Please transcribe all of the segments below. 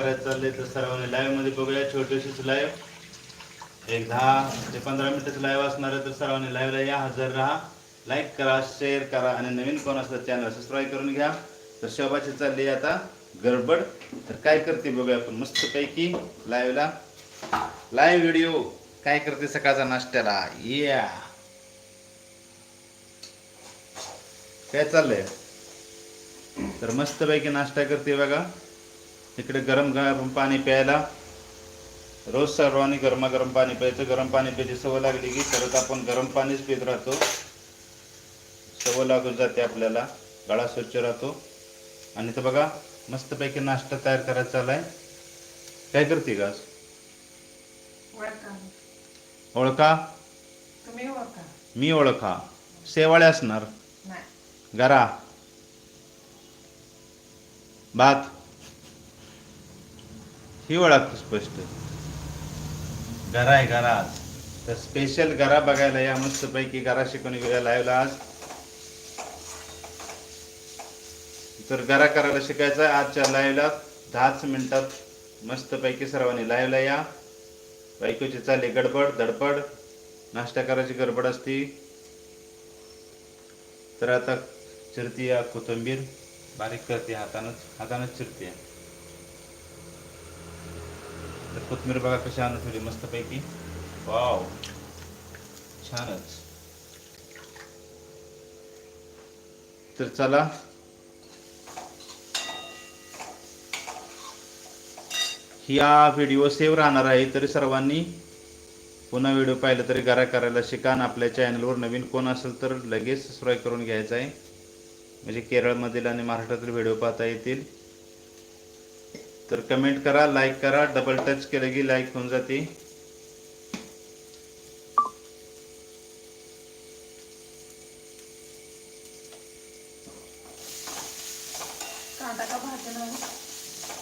करायचं चाललंय तर सर्वांनी लाईव्हमध्ये बघूया. छोटीशीच लाईव्ह एक दहा ते पंधरा मिनिटाचं लाईव्ह असणार आहे तर सर्वांनी लाईव्हला या. हजर राहा. लाईक करा शेअर करा आणि नवीन कोण असतात चॅनल सबस्क्राईब करून घ्या. तर शोभाची चालली आता गडबड. तर काय करते बघूया आपण. मस्तपैकी लाईव्हला लाईव्ह व्हिडिओ काय करते सकाळचा नाश्त्याला? या काय चाललंय? तर मस्तपैकी नाश्ता करते बघा. इकडे गरम गरम पाणी प्यायला. रोज सर्वांनी गरमागरम पाणी प्यायचं. गरम पाणी प्यायची सवय लागली की परत आपण गरम पाणीच पित राहतो. सवय लागून जाते आपल्याला. गळा स्वच्छ राहतो. आणि तर बघा मस्तपैकी नाश्ता तयार करायचा चालाय काय करते का ओळखा मी ओळखा शेवाळे असणार. गरा भात. ही ओळख स्पष्ट. घरा आहे घरा आज तर स्पेशल घरा बघायला या मस्त पैकी गरा शिकून घेऊया लाईव्हला आज. तर घरा करायला शिकायचं आहे आजच्या लाईव्हला दहाच मिनिटात मस्त पैकी सर्वांनी लाईव्हला या. बायकोची चालली गडबड धडपड. नाश्ता करायची गडबड असती. तर आता चिरती या कोथिंबीर. बारीक करते हातानंच. हातानंच चिरते कोथमीर बघा कशी आणून ठेवली मस्तपैकी. वाव छानच. तर चला. हा व्हिडिओ सेव्ह राहणार आहे तरी सर्वांनी पुन्हा व्हिडिओ पाहिला तरी घरा करायला शिका आणि आपल्या चॅनलवर नवीन कोण असेल तर लगेच सबस्क्राईब करून घ्यायचं आहे. म्हणजे केरळमधील आणि महाराष्ट्रातील व्हिडिओ पाहता येतील. तर कमेंट करा लाईक करा डबल टच केलं की लाईक होऊन जाते.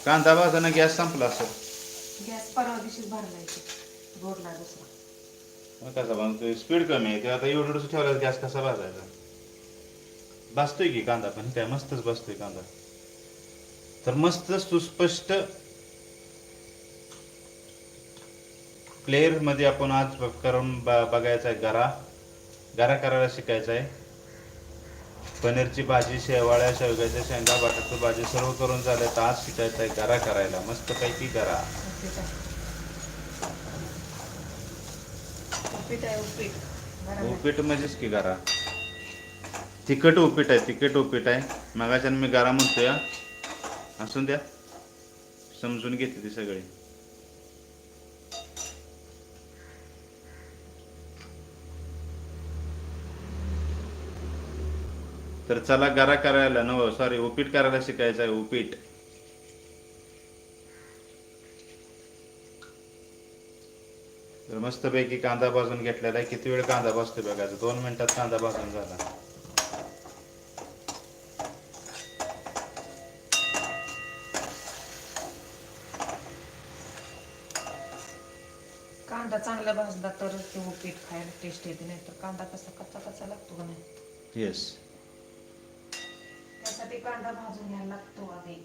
कांदा भाजानं गॅस संपला असेल. गॅस परवा दिवशीच भरला इथे रोडला दुसरा. मग कसा बनतो स्पीड कमी आहे. ते आता एवढं ठेवला गॅस कसा भाजायचा? भाजतोय की कांदा पण? काय मस्तच बसतोय कांदा. तर मस्त सुस्पष्ट क्लिअरमध्ये आपण आज करून बघायचा आहे गरा. गरा करायला शिकायचा आहे पनीरची भाजी शेवाळ्या शेवग्याच्या शेंगा बटाट्याची भाजी सर्व करून झालं तर आज शिकायचं आहे गरा करायला. मस्तपैकी गरा. उपीट म्हणजेच की गारा. तिखट उपीट आहे तिखट उपीट आहे. मगाच्यान मी गारा म्हणतोय. असून द्या. समजून घेते ती सगळी. तर चला गारा करायला नव सॉरी उपीट करायला शिकायचं आहे उपीट. तर मस्तपैकी कांदा भाजून घेतलेला आहे. किती वेळ कांदा भाजतो बघायचा दोन मिनिटात कांदा भाजून झाला. कांदा चांगला भाजला तरच ते उपीट खायला टेस्ट येते नाही तर कांदा कसा कच्चा कच्चा लागतो का नाही? येस त्यासाठी कांदा भाजून घ्यायला लागतो आधी.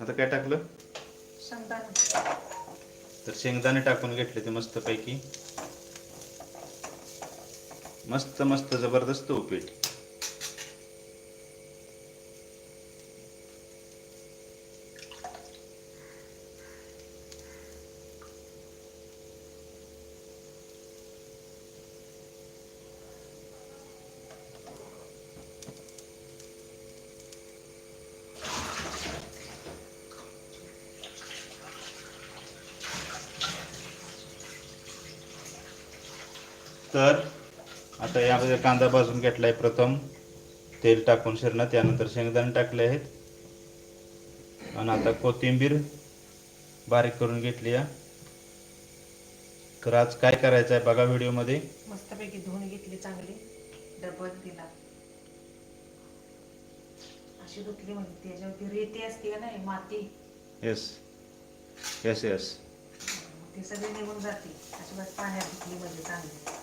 आता काय टाकलं? शेंगदाणा. तर शेंगदाणे टाकून घेतले ते मस्तपैकी. मस्त मस्त जबरदस्त उपीट. तर आता यामध्ये कांदा भाजून घेतलाय प्रथम. तेल टाकून शिरणं त्यानंतर शेंगदाणे टाकले आहेत. आणि आता कोथिंबीर बारीक करून घेतली आहे तर आज काय करायचं आहे बघा व्हिडिओमध्ये. मस्तपैकी धुवून घेतली चांगली. डबल दिला अशी धुतली म्हणजे त्याच्यावरती रेती असते का नाही माती. येस येस येस ती सगळी निघून जाते. अजिबात पाण्यात धुतली म्हणजे चांगली.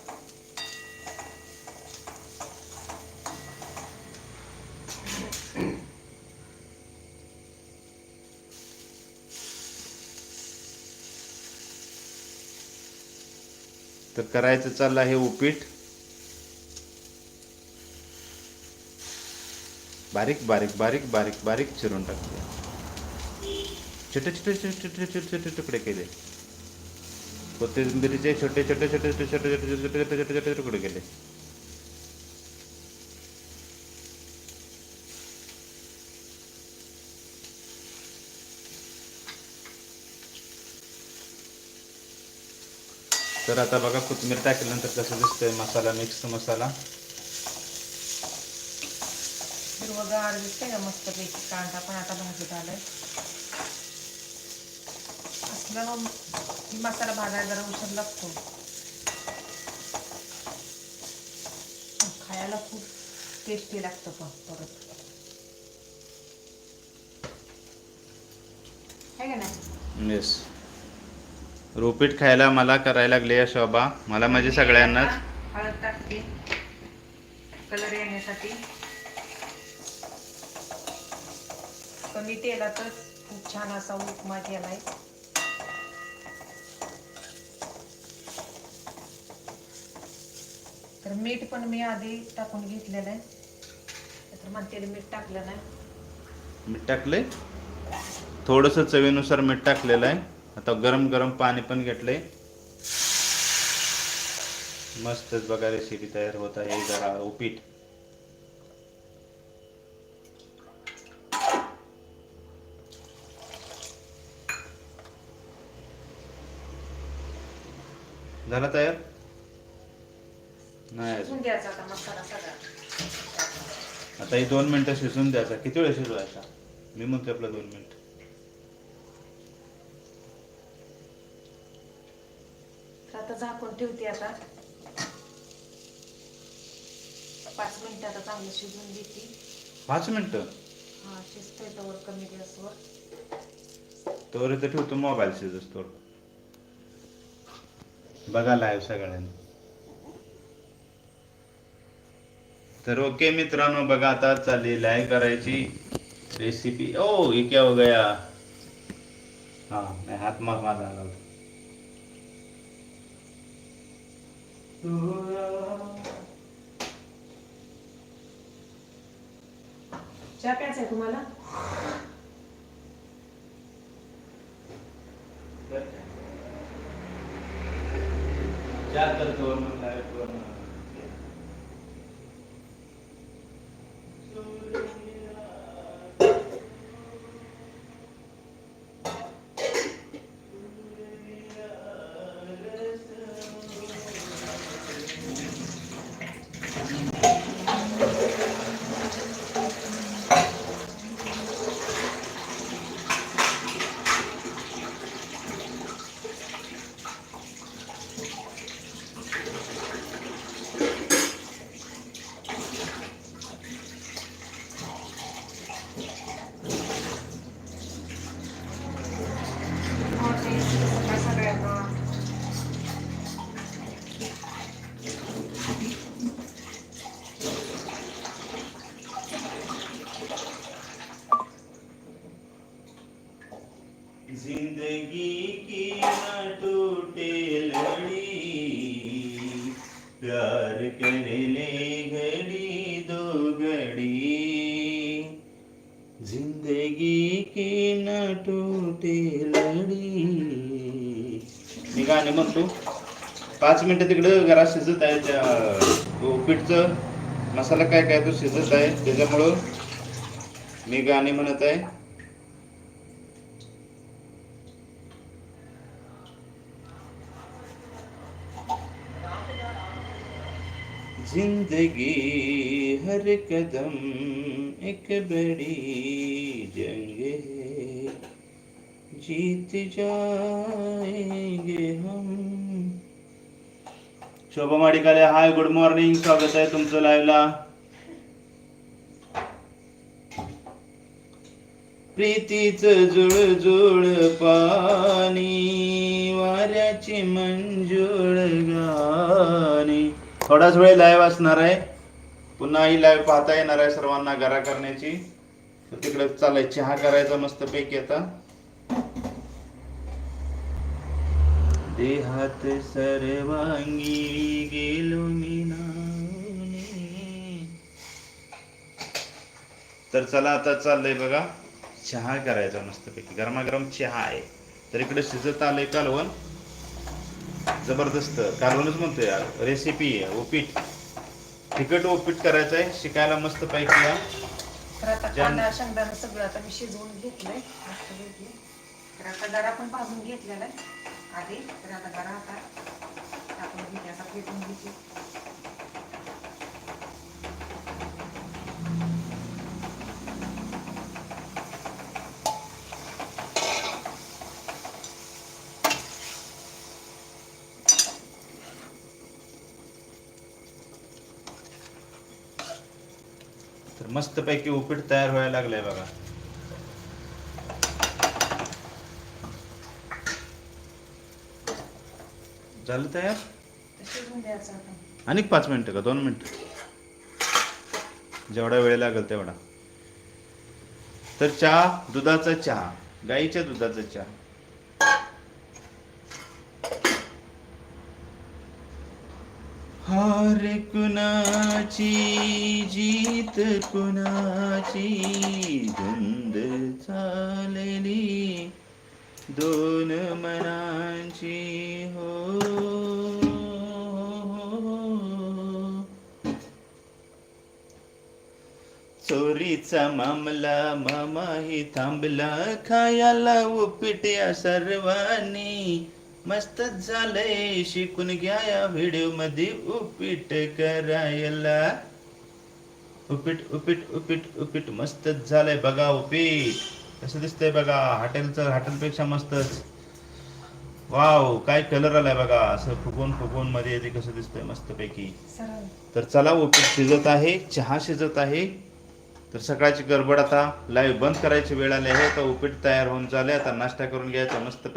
तर करायचं चाललं आहे उपीट बारीक बारीक बारीक बारीक बारीक चिरून टाकते छोटे छोटे छोटे छोटे छोटे छोटे तुकडे केले कोथिंबिरीचे छोटे छोटे छोटे छोटे छोटे छोटे छोटे छोटे छोटे छोटे तुकडे केले तर आता बघा कोथिंबीर टाकल्यानंतर कसं दिसतंय मसाला मिक्स मसाला. हिरवगार दिसते ना मस्तपैकी? कांदा पण आता भाजत आलाय. असलं मसाला भाजायला जरा उशीर लागतो. खायला खूप टेस्टी लागतं पण परत. आहे का नाही? येस रोपीट खायला मला करायला लागले या शोभा. मला म्हणजे सगळ्यांनाच. हळद टाकते. कलर येण्यासाठी. कमी तेलातच खूप छान असा उपमा केलाय. तर मीठ पण मी आधी टाकून घेतलेलं आहे. तर म्हणते मीठ टाकलं नाही. मीठ टाकले थोडंसं चवीनुसार मीठ टाकलेलं आहे. आता गरम गरम पाणी पण घेतलंय. मस्तच बघा रेसिपी तयार होत आहे जरा उपीट. झाला तयार? नाही आता ही दोन मिनिटं शिजून द्यायचा. किती वेळ शिजवायचा? मी म्हणते आपलं दोन मिनिट तर आता झाकून ठेवते आता. पाच मिनिटं आता चांगलं शिजून घेते. पाच मिनिटं? हा शिजतोय तवर कमी गॅसवर. तोवर इथं ठेवतो मोबाईल शिजस बघा लाईव्ह सगळ्यांनी. तर ओके मित्रांनो बघा आता चालली लाईव्ह करायची रेसिपी ओ ये क्या हो गया. हाँ मैं हाथ मार मार रहा था चहा प्यायचा आहे तुम्हाला क्या करतो मग live वर? हो, ते सगळ्या सगळ्यांना जिंदगी की न टूटे लड़ी प्यार कर ले घड़ी दो घड़ी जिंदगी की न टूटे लड़ी। मी गाणे म्हणतो पाच मिनटं तिकडं घरात शिजत आहे त्या उपीटचं. मसाला काय काय तो शिजत आहे त्याच्यामुळं मी गाणे म्हणत आहे. जिंदगी हर कदम एक बड़ी जंग है। जीत जाएंगे हम। शोभा माडिकाले हाय गुड मॉर्निंग स्वागत आहे तुमचं लाईव्हला प्रीतीच जुळजुळ पाणी वाऱ्याची मंजुळ गा थोडाच वेळ लाईव्ह असणार आहे. पुन्हा ही लाईव्ह पाहता येणार आहे सर्वांना घरा करण्याची. तिकडे चालाय चहा करायचा मस्त पैकी आता. देहात सर्वांगी गेलो मी तर चला आता चाललंय बघा. चहा करायचा मस्त पैकी गरमागरम चहा आहे. तर इकडे शिजत आलंय कालवण. जबरदस्त. कालवणच म्हणतोय यार. रेसिपी आहे उपीट. तिखट उपीट करायचं आहे शिकायला मस्त पैकी या. तर आता ज्या- कांदा शेंगदाणा सगळं आता मी शिजवून घेतलंय. मस्तपैकी. तर आता गरा पण भाजून घेतलेला आहे. आधी तर आता गरा आता टाकून घेते आता फेटून घेते. मस्तपैकी मस्त पैकी उपीट तयार व्हायला लागलंय बघा. झालं तयार? आणि पाच मिनिटं का? दोन मिनिटं. जेवढा वेळ लागेल तेवढा. तर चहा दुधाचा चहा. गाईच्या दुधाचा चहा. हार कुणाची? जीत कुणाची? धुंद चालली. दोन मनांची हो, हो, हो, हो. चोरीचा मामला मामाही थांबला. खायला उपट्या सर्वांनी. मस्तच झालंय शिकून घ्या या व्हिडिओमध्ये उपीट करायला. उपीट उपीट उपीट उपीट. मस्तच झालंय बघा उपीट. कसं दिसतंय बघा. हॉटेलचं हॉटेलपेक्षा मस्तच. वाव काय कलर आलाय बघा. असं फुगून फुगून मध्ये येते कसं दिसतंय मस्त पैकी तर चला उपीट शिजत आहे. चहा शिजत आहे. तर सकाळची गडबड आता लाईव्ह बंद करायची वेळ आली आहे. तर उपीट तयार होऊन झाले आता नाश्ता करून घ्यायचा मस्त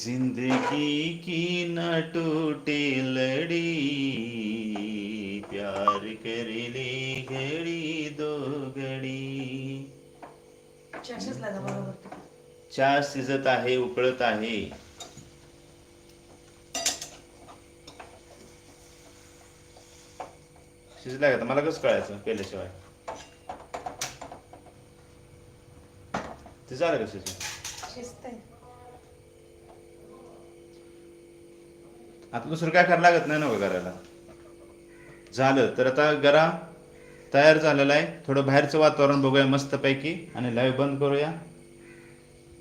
जिंदगी की न टूटे लड़ी प्यार करेले घड़ी दो घड़ी। शिजला चहा शिजत आहे उकळत आहे. शिजलाय का? मला कसं कळायचं केल्याशिवाय? ते झालं का शिजून? आता दुसरं काय करायला लागत नाही ना करायला? झालं. तर आता गरा तयार झालेला आहे. थोडं बाहेरचं वातावरण बघूया मस्तपैकी आणि लाईव्ह बंद करूया.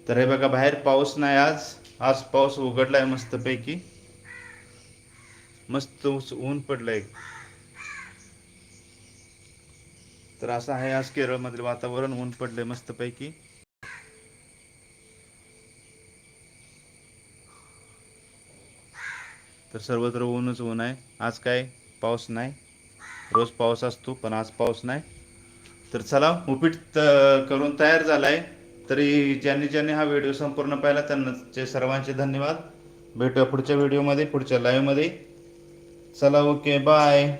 तर हे बघा बाहेर पाऊस नाही आज. आज पाऊस उघडलाय मस्तपैकी. मस्त ऊन पडलंय. तर असं आहे आज केरळमधलं वातावरण. ऊन पडलंय मस्तपैकी. तर सर्वत्र ऊनच ऊन आहे. आज काय? पाऊस नाही. रोज पाऊस असतो पण आज पाऊस नाही. तर चला उपीट त- करून तयार झाला आहे तरी ज्यांनी ज्यांनी हा व्हिडिओ संपूर्ण पाहिला त्यांना सर्वांचे धन्यवाद. भेटूया पुढच्या व्हिडिओमध्ये पुढच्या लाईव्हमध्ये चला ओके बाय